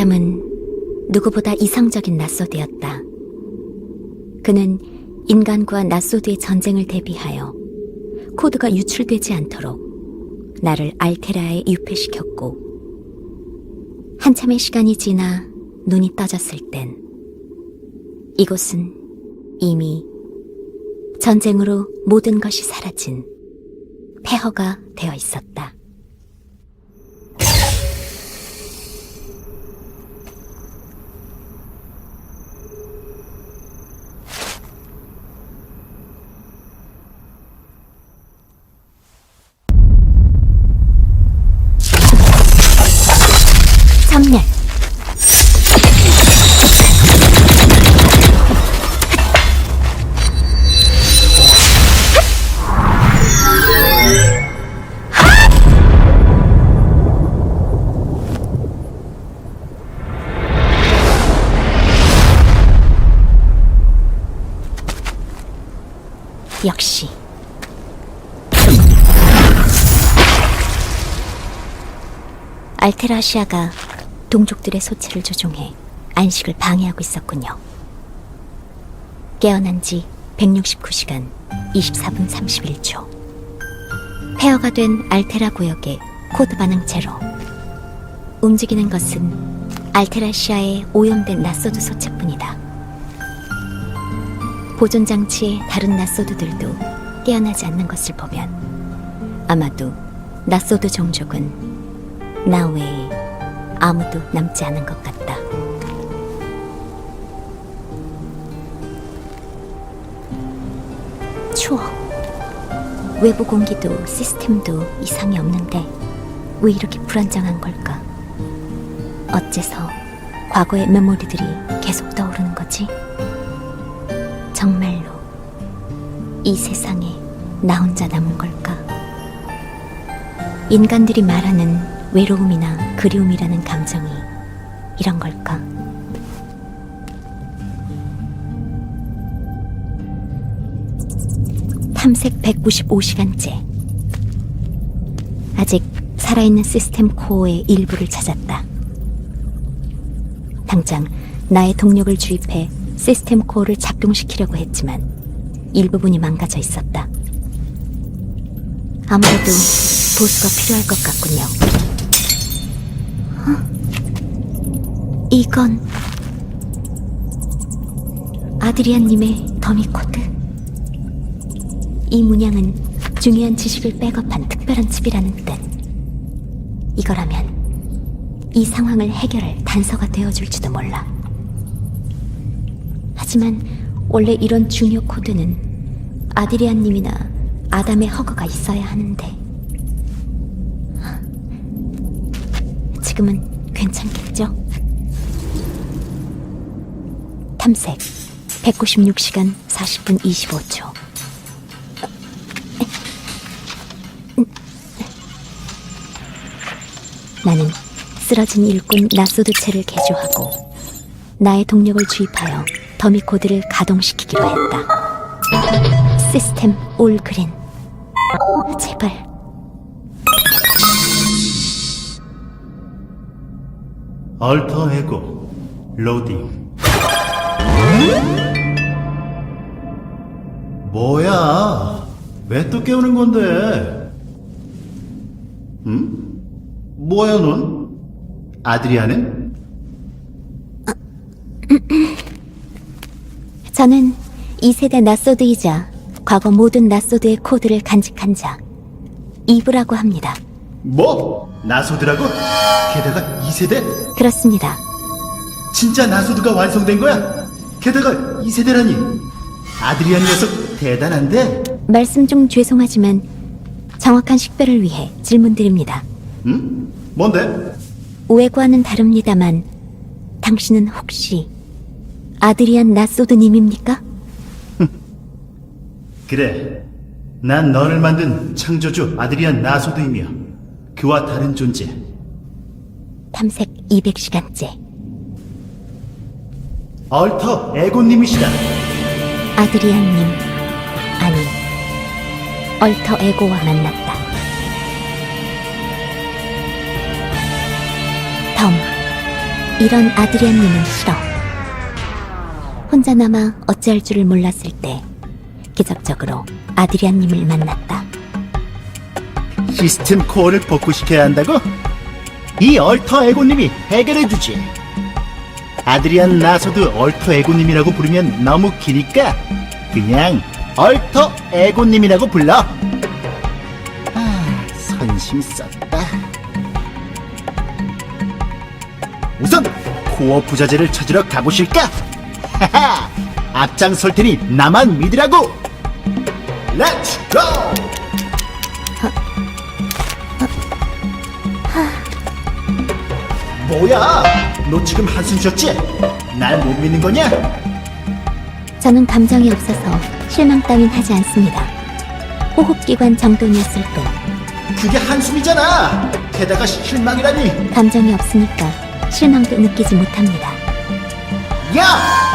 아담은 누구보다 이상적인 낯소드였다. 그는 인간과 낯소드의 전쟁을 대비하여 코드가 유출되지 않도록 나를 알테라에 유폐시켰고 한참의 시간이 지나 눈이 떠졌을 땐 이곳은 이미 전쟁으로 모든 것이 사라진 폐허가 되어 있었다. 전멸. 역시 알테라시아가 동족들의 소체를 조종해 안식을 방해하고 있었군요. 깨어난 지 169시간 24분 31초. 폐허가 된 알테라 구역의 코드 반응 제로. 움직이는 것은 알테라시아의 오염된 낯소드 소체뿐이다. 보존 장치의 다른 낯소드들도 깨어나지 않는 것을 보면 아마도 낯소드 종족은 나 외에 아무도 남지 않은 것 같다. 추워. 외부 공기도 시스템도 이상이 없는데 왜 이렇게 불안정한 걸까? 어째서 과거의 메모리들이 계속 떠오르는 거지? 정말로 이 세상에 나 혼자 남은 걸까? 인간들이 말하는 외로움이나 그리움이라는 감정이 이런 걸까? 탐색 195시간째. 아직 살아있는 시스템 코어의 일부를 찾았다. 당장 나의 동력을 주입해 시스템 코어를 작동시키려고 했지만 일부분이 망가져 있었다. 아무래도 보수가 필요할 것 같군요. 이건 아드리안님의 더미 코드. 이 문양은 중요한 지식을 백업한 특별한 칩이라는 뜻. 이거라면 이 상황을 해결할 단서가 되어줄지도 몰라. 하지만 원래 이런 중요 코드는 아드리안님이나 아담의 허가가 있어야 하는데 지금은 괜찮겠죠? 탐색 196시간 40분 25초 나는 쓰러진 일꾼 나소드체를 개조하고 나의 동력을 주입하여 더미 코드를 가동시키기로 했다. 시스템 올 그린. 제발. 얼터 에고 로딩 뭐야 왜 또 깨우는 건데 응? 뭐야 넌? 아드리아는? 저는 이 세대 나소드이자 과거 모든 나소드의 코드를 간직한 자 이브라고 합니다. 뭐? 나소드라고? 게다가 2세대? 그렇습니다. 진짜 나소드가 완성된 거야? 게다가 2세대라니 아드리안 녀석 대단한데? 말씀 중 죄송하지만 정확한 식별을 위해 질문드립니다. 응? 뭔데? 오해과는 다릅니다만 당신은 혹시 아드리안 나소드님입니까? 그래. 난 너를 만든 창조주 아드리안 나소드이며 그와 다른 존재. 탐색 200시간째 얼터 에고님이시다. 아드리안님 아니 얼터 에고와 만났다. 덤 이런 아드리안님은 싫어. 혼자 남아 어찌할 줄을 몰랐을 때 기적적으로 아드리안님을 만났다. 시스템 코어를 복구시켜야 한다고? 이 얼터 에고님이 해결해주지. 아드리안 나소드 얼터 에고님이라고 부르면 너무 기니까 그냥 얼터 에고님이라고 불러. 아, 선심 썼다. 우선 코어 부자재를 찾으러 가보실까? 하하, 앞장설 테니 나만 믿으라고. 렛츠 고! 뭐야? 너 지금 한숨 쉬었지? 날 못 믿는 거냐? 저는 감정이 없어서 실망 따윈 하지 않습니다. 호흡기관 정돈이었을 뿐 그게 한숨이잖아. 게다가 실망이라니. 감정이 없으니까 실망도 느끼지 못합니다. 야!